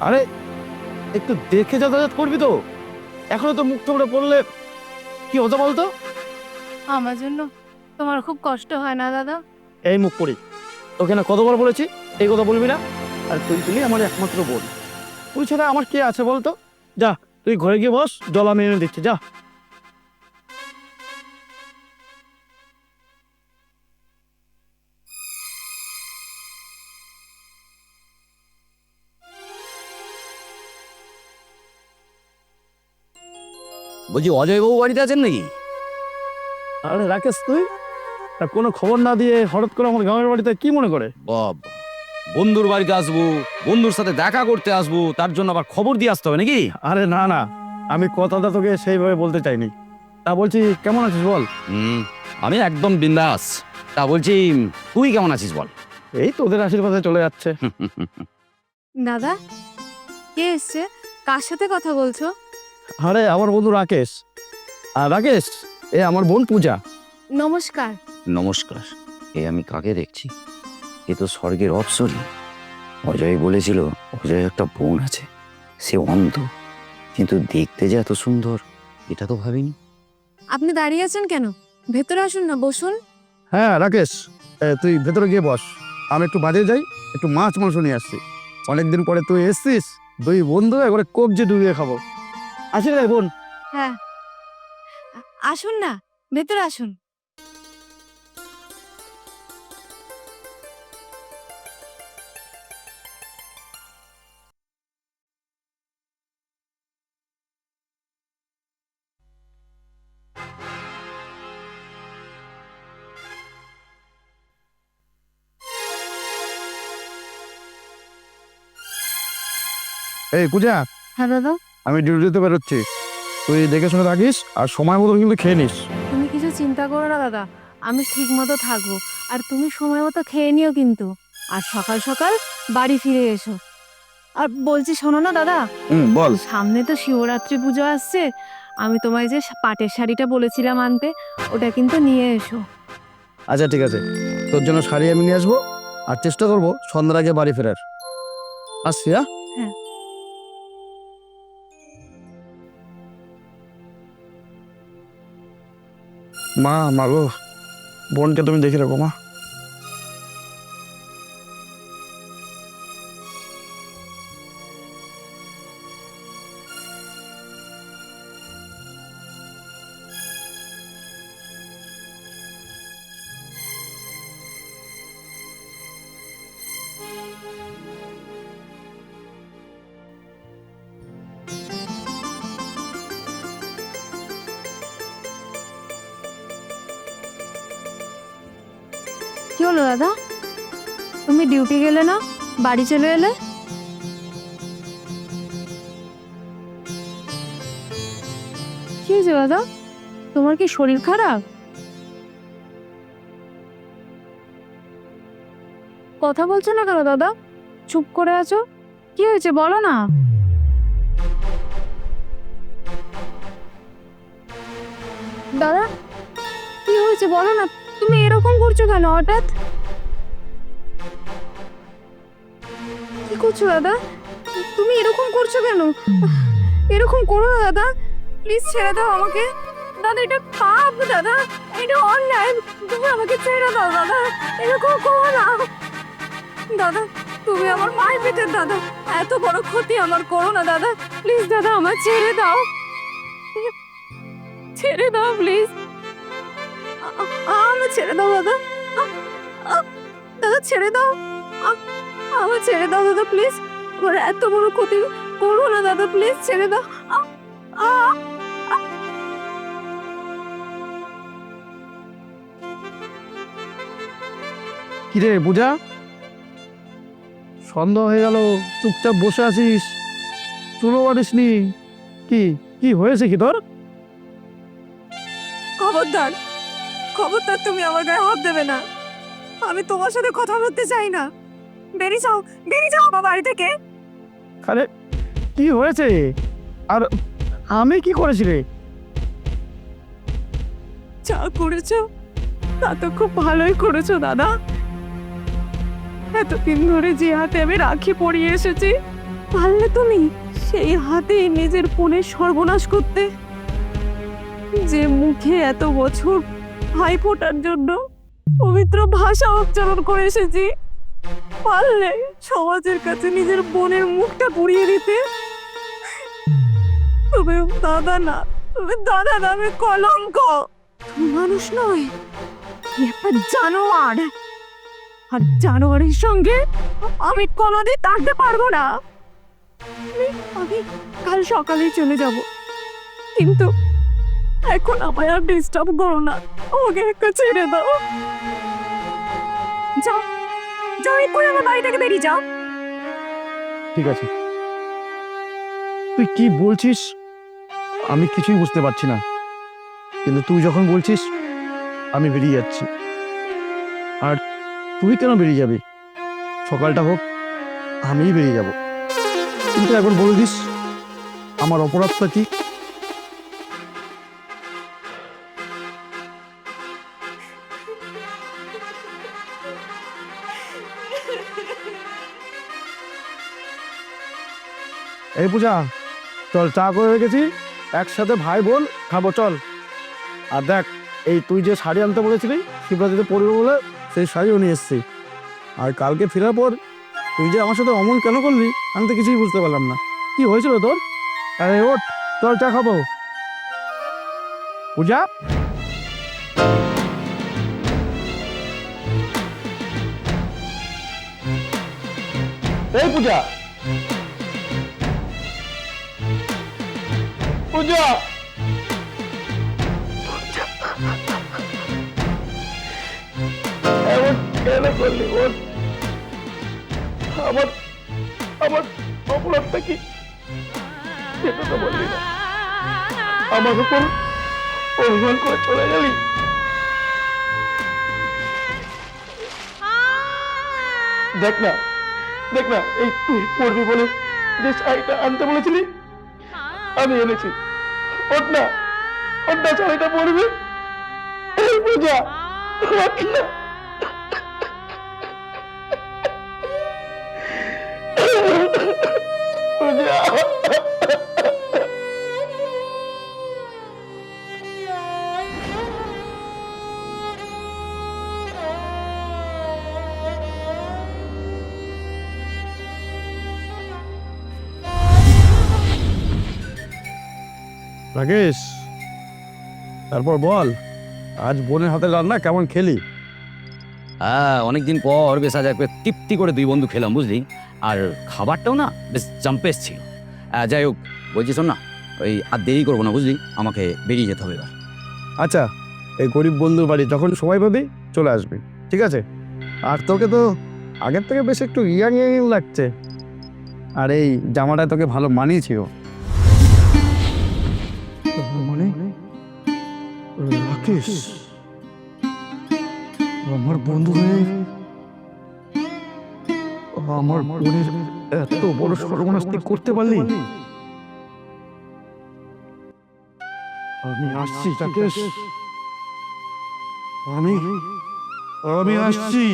আরে একটু দেখে যাতায়াত করবি তো। এখনও তো মুখ টুকরে পড়লে কি হতো বলতো? আমার জন্য তোমার খুব কষ্ট হয় না দাদা? এই মুখ পড়ি। তোকে না কতবার বলেছি এই কথা বলবি না। আর তুই তুলি আমার একমাত্র বোন। তুই ছাড়া আমার কে আছে বলতো? যা তুই ঘরে গিয়ে বস জল আমি এনে দিচ্ছি যা। বলছি অজয়বাবু বাড়িতে আছেন নাকি? আরে রাকেশ তুই? তা কোনো খবর না দিয়ে হঠাৎ করে আমার গ্রামের বাড়িতে কি মনে করে? বাব বন্ধুর বাড়িতে আসব বন্ধুর সাথে দেখা করতে আসব তার জন্য আবার খবর দিয়ে আসতে হবে নাকি? আরে না না আমি কথাটা তোকে সেইভাবে বলতে চাইনি। তা বলছি কেমন আছিস বল? হুম আমি একদম বিন্দাস। তা বলছি তুই কেমন আছিস বল? এই তোদের আশীর্বাদে চলে যাচ্ছে। দাদা কে এসছে? কার সাথে কথা বলছো? আরে আমার বন্ধু রাকেশ। আর রাকেশ এ আমার বোন পূজা। নমস্কার। নমস্কার এ আমি কাকে দেখছি? এ তো স্বর্গের অপসরী। অজয় বলেছিল অজয় একটা বোন আছে সে অন্ধ কিন্তু দেখতে যে এত সুন্দর এটা তো ভাবিনি। আপনি দাঁড়িয়ে আছেন কেন? ভেতরে আসুন না বসুন। হ্যাঁ রাকেশ এ, তুই ভেতরে গিয়ে বস। আমি একটু বাজারে যাই একটু মাছ মাংস নিয়ে আসছি। অনেকদিন পরে তুই এসছিস দুই বন্ধু একবারে কবজি ডুবিয়ে খাব। আসি রে বোন। হ্যাঁ। আসুন না ভেতরে আসুন। এই পূজা হ্যাঁ দাদা? আমি ডিউটিতে বেরোচ্ছি। তুই দেখে শুনে থাকিস আর সময় মতো কিন্তু খেয়ে নিস। তুমি কিছু চিন্তা করো না দাদা। আমি ঠিক মতো থাকব। আর তুমি সময় মতো খেয়ে নিও কিন্তু। আর সকাল সকাল বাড়ি ফিরে এসো। আর বলছি শোনো না দাদা? হুম বল। সামনে তো শিবরাত্রি পুজো আসছে। আমি তোমায় যে পাটের শাড়িটা বলেছিলাম আনতে ওটা কিন্তু নিয়ে এসো। আচ্ছা ঠিক আছে। তোর জন্য শাড়ি আমি নিয়ে আসব। আর চেষ্টা করব সন্ধ্যার আগে বাড়ি ফেরার। আসছি হ্যাঁ। মা মাগো বোনকে তুমি দেখে রাখো মা। কি হলো, দাদা? তুমি ডিউটি গেলে না, বাড়ি চলে এলে? কি হয়েছে, দাদা? তোমার কি শরীর খারাপ? কথা বলছো না কেন, দাদা? চুপ করে আছো? কি হয়েছে, বলো না। দাদা, কি হয়েছে, বলো না। তুমি এরকম করছ কেন, হঠাৎ? কি করছ, দাদা? তুমি এরকম করছ কেন? এরকম করো না, দাদা। প্লিজ ছেড়ে দাও আমাকে। দাদা, এটা পাপ, দাদা। এটা অন্যায়। তুমি আমাকে ছেড়ে দাও, দাদা। এরকম করো না। দাদা, তুমি আমার মায়ের পেটের দাদা। এত বড় ক্ষতি আমার করো না, দাদা। প্লিজ দাদা আমার ছেড়ে দাও। ছেড়ে দাও প্লিজ আমার ছেড়ে দাও দাদা। দাদা ছেড়ে দাও। আমার ছেড়ে দাও দাদা প্লিজ আমার এত বড় ক্ষতি করো না দাদা প্লিজ ছেড়ে দাও। কিরে পূজা? সন্ধ্যা হয়ে গেল চুপচাপ বসে আছিস? চুলো মারিসনি কি কি হয়েছে কি তোর? খবরদার খবরদার তুমি আমার গায়ে হাত দেবে না। আমি তোমার সাথে কথা বলতে চাই না। বেরিয়ে যাও বেরিয়ে যাও আমার বাড়ি থেকে। আরে কি হয়েছে? আর আমি কি করেছি রে? যা করেছ তা তো খুব ভালোই করেছ দাদা। এতদিন ধরে যে হাতে আমি রাখি পরিয়ে এসেছি পারলে তুমি সেই হাতে নিজের বোনের সর্বনাশ করতে। যে মুখে এত বছর ভাই ফোটার জন্য পবিত্র ভাষা উচ্চারণ করে এসেছি। পারলে সমাজের কাছে নিজের বোনের মুখটা পুড়িয়ে দিতে। তুমি দাদা না তুমি দাদা নামে কলঙ্ক। তুমি মানুষ নয় একটা জানোয়ার। আর জানোয়ারের সঙ্গে আমি কোনোদিন থাকতে পারব না। আমি- কাল সকালেই চলে যাব। কিন্তু এখন আমায় আর ডিস্টার্ব করো না। আমাকে একটা ছেড়ে দাও। যাও। যাও, এক্ষুনি আমার বাড়ি থেকে বেরিয়ে যাও। ঠিক আছে। তুই কি বলছিস? আমি কিছুই বুঝতে পারছি না। কিন্তু তুই যখন বলছিস, আমি বেরিয়ে যাচ্ছি। আর তুই কেন বেরিয়ে যাবি? সকালটা হোক, আমিই বেরিয়ে যাব। কিন্তু একবার বলে দিস, আমার অপরাধটা কি? এই পূজা, চল চা করে রেখেছি একসাথে ভাই বোন খাব, চল। আর দেখ, এই তুই যে শাড়ি আনতে বলেছিলি, শিবরাত্রিতে পরবো বলে সেই শাড়িও নিয়ে এসছি। আর কালকে ফেরার পর তুই যে আমার সাথে অমন কেন করলি, আমি তো কিছুই বুঝতে পারলাম না। কি হয়েছিল তোর? আরে ওঠ, চল চা খাব। পূজা? এই পূজা পূজা এমন কেন করলি ওর আমার আমার অপরাধটা কি? সেটা তো বললি না। আমার উপর অভিমান করে চলে গেলি? দেখ না দেখ না, এই তুই পড়বি বলে যে শাড়িটা আনতে বলেছিলি? আমি এনেছি। ওঠ না ওঠ না শাড়িটা পরবি এই পূজা ওঠ না পূজা রাকেশ তারপর বল আজ বোনের হাতে রান্না কেমন খেলি? হ্যাঁ অনেকদিন পর বেশ আজ একবার তৃপ্তি করে দুই বন্ধু খেলাম বুঝলি? আর খাবারটাও না বেশ জাম্পেস ছিল যাই হোক বলছি শোন না ওই আর দেরি করব না বুঝলি? আমাকে বেরিয়ে যেতে হবে এবার। আচ্ছা এই গরিব বন্ধুর বাড়ি যখন সময় পাবি চলে আসবি ঠিক আছে? আর তোকে তো আগের থেকে বেশ একটু ইয়াং ইয়াং লাগছে। আর এই জামাটা তোকে ভালো মানিয়েছিল রাকেশ আমার বন্ধু হয়ে আমার বোনের এত বড় সর্বনাশ করতে পারলি? আমি আসছি, রাকেশ। আমি আমি আসছি।